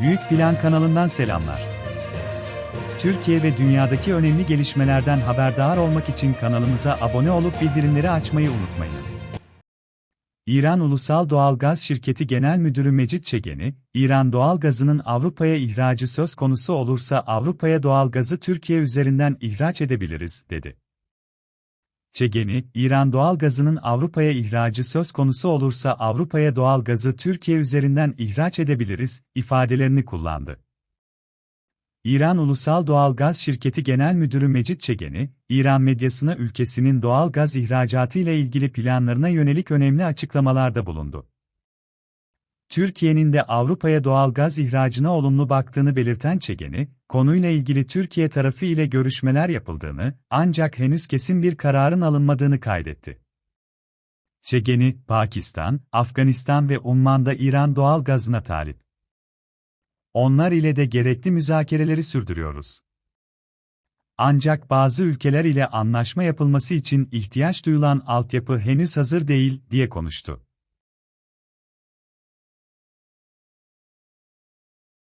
Büyük Plan kanalından selamlar. Türkiye ve dünyadaki önemli gelişmelerden haberdar olmak için kanalımıza abone olup bildirimleri açmayı unutmayınız. İran Ulusal Doğalgaz Şirketi Genel Müdürü Mecit Çegeni, İran doğalgazının Avrupa'ya ihracı söz konusu olursa Avrupa'ya doğalgazı Türkiye üzerinden ihraç edebiliriz, dedi. Çegeni, İran doğalgazının Avrupa'ya ihracı söz konusu olursa Avrupa'ya doğalgazı Türkiye üzerinden ihraç edebiliriz, ifadelerini kullandı. İran Ulusal Doğalgaz Şirketi Genel Müdürü Mecit Çegeni, İran medyasına ülkesinin doğal gaz ihracatı ile ilgili planlarına yönelik önemli açıklamalarda bulundu. Türkiye'nin de Avrupa'ya doğal gaz ihracına olumlu baktığını belirten Çegeni, konuyla ilgili Türkiye tarafı ile görüşmeler yapıldığını, ancak henüz kesin bir kararın alınmadığını kaydetti. Çegeni, Pakistan, Afganistan ve Umman'da İran doğal gazına talip. Onlar ile de gerekli müzakereleri sürdürüyoruz. Ancak bazı ülkeler ile anlaşma yapılması için ihtiyaç duyulan altyapı henüz hazır değil, diye konuştu.